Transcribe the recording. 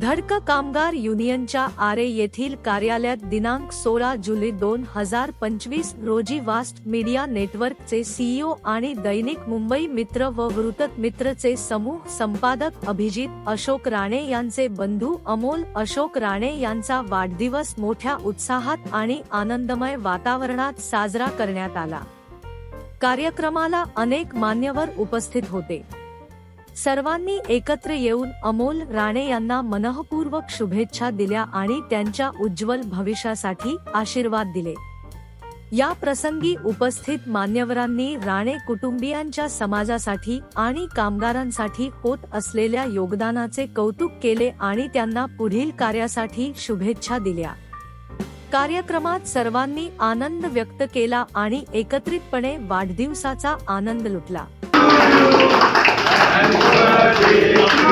धडक कामगार युनियनच्या आरे येथील कार्यालयात दिनांक सोळा जुलै दोन हजार पंचवीस रोजी वास्ट मीडिया नेटवर्कचे सीईओ आणि दैनिक मुंबई मित्र व वृतक मित्रचे समूह संपादक अभिजित अशोक राणे यांचे बंधू अमोल अशोक राणे यांचा वाढदिवस मोठ्या उत्साहात आणि आनंदमय वातावरणात साजरा करण्यात आला. कार्यक्रमाला अनेक मान्यवर उपस्थित होते. सर्वांनी एकत्र येऊन अमोल राणे यांना मनःपूर्वक शुभेच्छा दिल्या आणि त्यांच्या उज्ज्वल भविष्यासाठी आशीर्वाद दिले. या प्रसंगी उपस्थित मान्यवरांनी राणे कुटुंबियांच्या समाजासाठी आणि कामगारांसाठी होत असलेल्या योगदानाचे कौतुक केले आणि त्यांना पुढील कार्यासाठी शुभेच्छा दिल्या. कार्यक्रमात सर्वांनी आनंद व्यक्त केला आणि एकत्रितपणे वाढदिवसाचा आनंद लुटला. Happy birthday.